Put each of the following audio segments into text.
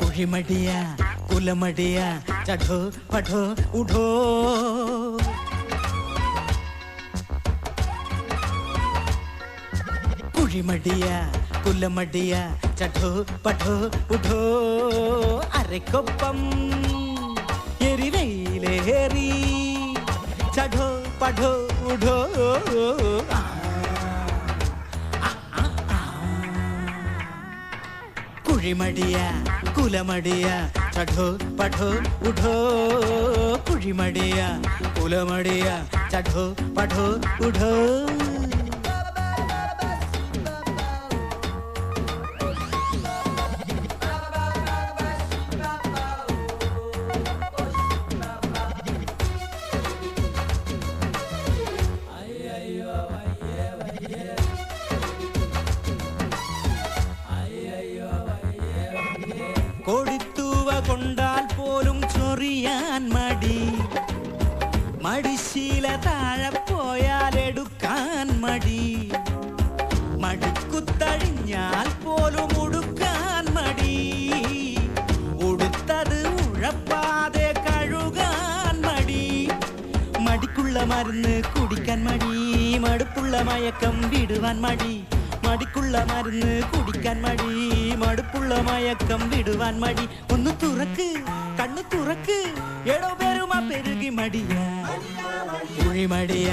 कोहिमडिया कुलमडिया चढो पठो उठो कुहिमडिया कुलमडिया चढो पठो उठो अरे कोपम एरी चढो पठो उठो குழிமடியா குலமடியா சடோ படோ உடோ குழிமடியா குலமடியா சடோ படோ உடோ കൊടിത്തൂവ കൊണ്ടാൽ പോലും ചൊറിയാൻ മടി. മടിശീല താഴെ പോയാൽ എടുക്കാൻ മടി. മടിക്കുത്തഴിഞ്ഞാൽ പോലും ഉടുക്കാൻ മടി. ഉടുത്തത് ഉഴപ്പാതെ കഴുകാൻ മടി. മടിക്കുള്ള മരുന്ന് കുടിക്കാൻ മടി. മടുപ്പുള്ള മയക്കം വിടുവാൻ മടി. മടിക്കുള്ള മരുന്ന് കുടിക്കാൻ മടി മടുപ്പുള്ള മയക്കം വിടുവാൻ മടി ഒന്ന് തുറക്ക് കണ്ണു തുറക്ക് എടോ പെരുമ പെരുകി മടിയ കുഴിമടിയ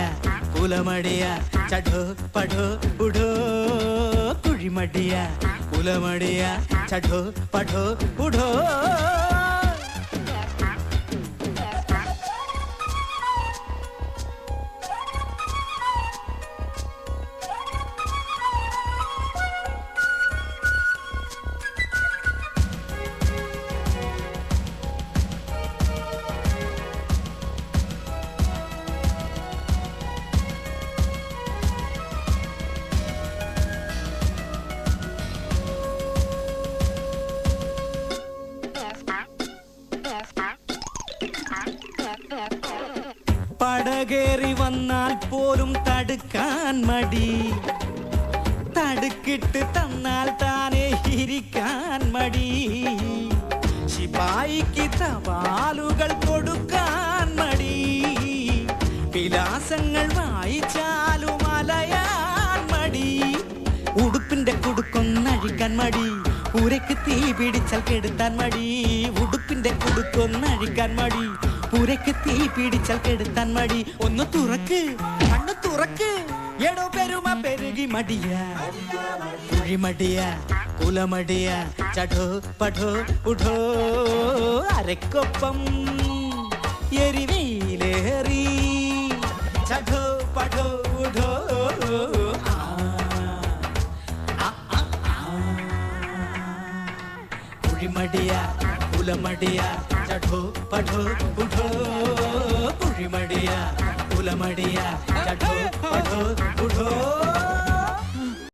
കുലമടിയ ചഠോ പഠോ ഉഠോ കുഴിമടിയ കുലമടിയ ചഠോ പഠോ ഉഠോ പടകേറി വന്നാൽ പോലും തടുക്കാൻ മടി. തടുക്കിട്ട് തന്നാൽ താനെ ഇരിക്കാൻ മടി. ശിപായിക്ക് തപാലുകൾ കൊടുക്കാൻ മടി. വിലാസങ്ങൾ വായിച്ചാലും അലയാൻ മടി. ഉടുപ്പിന്റെ കുടുക്കൊന്നഴിക്കാൻ മടി. ഉരയ്ക്ക് തീ പിടിച്ചാൽ കെടുത്താൻ മടി. ഉടുപ്പിന്റെ കുടുക്കൊന്നഴിക്കാൻ മടി. പൂരയ്ക്ക് തീ പിടിച്ചാൽ കെടുത്താൻ മടി. ഒന്ന് തുറക്ക് കണ്ണു തുറക്ക്. എടോ പെരുമ പെരുകി മടിയ. കുഴിമടിയ കുലമടിയ. ചടോ പടോ ഉടോ. അരക്കൊപ്പം എരിവയിലേറി. ചഠോ പഠോ फुल मडिया चढो पढो उठो पुरी मडिया फुल मडिया चढो पढो उठो.